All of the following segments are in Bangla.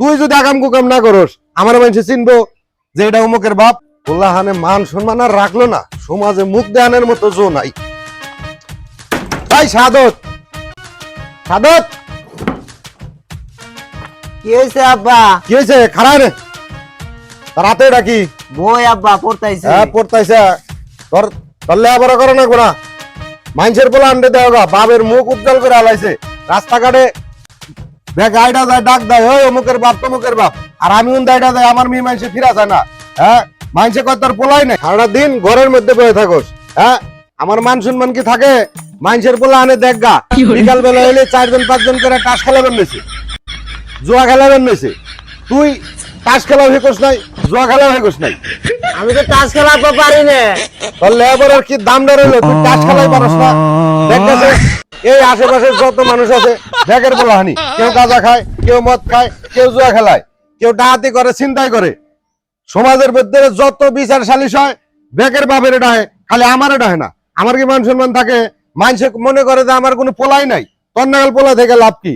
তুই যদি আগাম কুকাম না করস আমার মানুষে চিনবো যে এটা অমুকের বাপ। বললা হানে মান সম্মান আর রাখল না সমাজে মুখ দেয়ানের মতো জো নাই। তাই সাদত! সাদত! কি হয়েছে আব্বা? কি হয়েছে খারাপ রে রাতে ডাকি বই আব্বা পড়তাইছে। হ্যাঁ পড়তাইছে। তোর তোর লেখাপড়া করো না গোনা। মানুষের বলে আনতে দেওয়া বাবের মুখ উজ্জ্বল করে আলাইছে। রাস্তাঘাটে দেখ আইডা যায় ডাক দেয় ওই অমুকের বাপ তমুকের বাপ। আর আমি উন দাইডা দেয় আমার মেয়ে মানুষে ফিরা যায় না। হ্যাঁ? মানুষে কয় তোর পোলাই নাই? সারা দিন ঘরের মধ্যে বসে থাকোস। হ্যাঁ? আমার মান সম্মান কি থাকে? মানুষের পোলা আনে দেখ গা। বিকাল বেলা? হইলে চারজন পাঁচজন করে টাস খেলাবেন মেসে জুয়া খেলাবেন মেসে তুই তাস খেলা হেকোস নাই জুয়া খেলা হেকোস নাই। আমি তো তাস খেলা আব্বা পারি না। তোর লেবারের কি দাম রইল? তুই কাজ খেলাই পারস না। দেখতেছে এই আশেপাশে যত মানুষ আছে ব্যাগের বলাহানি কেউ গাঁজা খায়, কেউ মদ খায়, কেউ জুয়া খেলায়, কেউ ডাহাতি করে চিন্তাই করে। সমাজের মধ্যে যত বিচার সালিশ হয় ব্যাগের বাপের ডাহে, খালি আমার ডাহে না। আমার কি মান সম্মান থাকে? মানুষে মনে করে যে আমার কোনো পোলাই নাই। তোর নাগাল পোলা থেকে লাভ কি?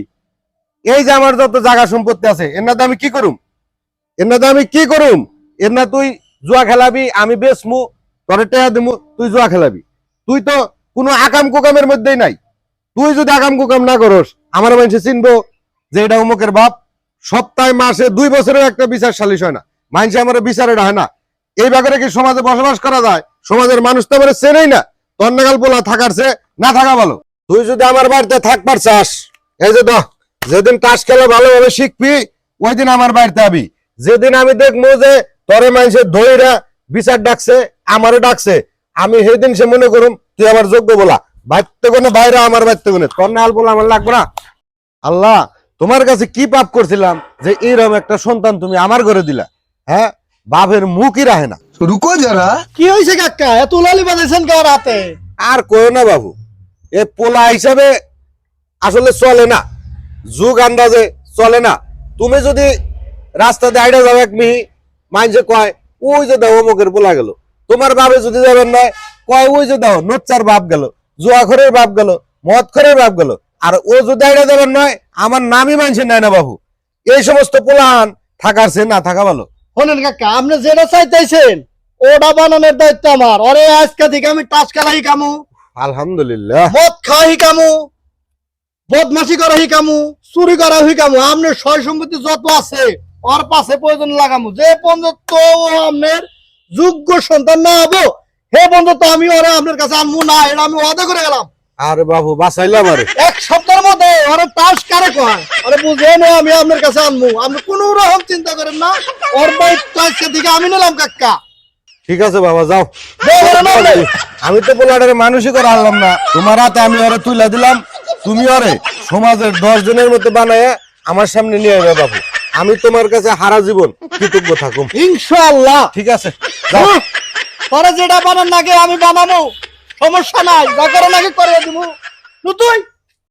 এই যে আমার যত জায়গা সম্পত্তি আছে, এর নাতে আমি কি করুম? এর নাতে আমি কি করুম? এর না তুই জুয়া খেলাবি, আমি বেসমু তোরে টেয়া দিমু, তুই জুয়া খেলাবি। তুই তো কোনো আকাম কুকামের মধ্যেই নাই। তুই যদি আকাম কুকাম না করস, আমার মানুষে চিনবো যে এটা অমুকের বাপ। সপ্তাহে মাসে দুই বছরের একটা বিচার সালিশ হয় না। মানুষে আমার বিচারে হয় না। এই ব্যাপারে কি সমাজে বসবাস করা যায়? সমাজের মানুষ তো আমার চেনেই না। তোর নাগাল বলা থাকার না থাকা ভালো। তুই যদি আমার বাড়িতে থাকবার চাস এই যে দেখ, যেদিন তাস খেলা ভালোভাবে শিখবি ওই দিন আমার বাড়িতে আবি। যেদিন আমি দেখব যে তোরে মানুষের ধৈরা বিচার ডাকছে আমারও ডাকছে, আমি সেদিন সে মনে করুম, তুই আমার যোগ্য বলা। বাইতে কোনে বাইরে আমার বাইতে কোনে বলে আমার লাগবে না। আল্লাহ তোমার কাছে কি পাপ করছিলাম যে এইরকম একটা সন্তান তুমি আমার ঘরে দিলা? হ্যাঁ? বাপের মুখই রাহে না। রুকো যারা। কি হয়েছে কাকা? এত লালি বাজাইছেন কার হাতে? আর কয় না বাবু এ পোলা হিসাবে আসলে চলে না। যুগ আন্দাজে চলে না। তুমি যদি রাস্তাতে আইডা যাও এক মিহি মাইনসে কয় ওই যে দাও অমুকের পোলা গেল। তোমার বাবে যদি যাবেন না কয় ওই যে দাও নোচ্চার বাপ গেল। জুয়া খরের বাপ গেল মদ খরের বাপ গেল। আর ও যদি আইডা যাবেন নয় আমার নামই মানছে নাই না বাবু। এই সমস্ত পোলান থাকার সে না থাকা ভালো। শোনেন কাকা আপনি যেটা চাইতেছেন ওটা বানানোর দায়িত্ব আমার। ওরে আজকে থেকে আমি টাস খেলা শিকামু আলহামদুলিল্লাহ। মদ খাওয়া শিকামু বদমাসি করা শিকামু চুরি করা শিকামু আপনার সয় সম্পত্তি যত আছে ওর পাশে প্রয়োজন লাগামু। যে পর্যন্ত আপনার যোগ্য সন্তান না হব হে পর্যন্ত আমি ওরা আপনার কাছে আনব না এটা আমি ওয়াদা করে গেলাম। আরে বাবু বাঁচাইলাম আরে এক সপ্তাহের মধ্যে ওরা টাস কারে কয়? আরে বুঝে নে আমি আপনার কাছে আনব। আপনি কোনো রকম চিন্তা করেন না ওর বাড়ি টাসকে দিকে আমি নিলাম কাকা। ঠিক আছে বাবা যাও। আমি তো পোলাটারে মানুষই করে আনলাম না। তোমার হাতে আমি ওরে তুলে দিলাম। তুমি ওরে সমাজের দশ জনের মধ্যে বানায় আমার সামনে নিয়ে যাবে বাবু। আমি তোমার কাছে হারা জীবন কৃতজ্ঞ থাকুম। ইনশাআল্লাহ। ঠিক আছে যাও। হুঁ, তোরা যেটা বানান নাকি আমি বানাবো? সমস্যা নাই যা করে নাকি করে দিব। তুই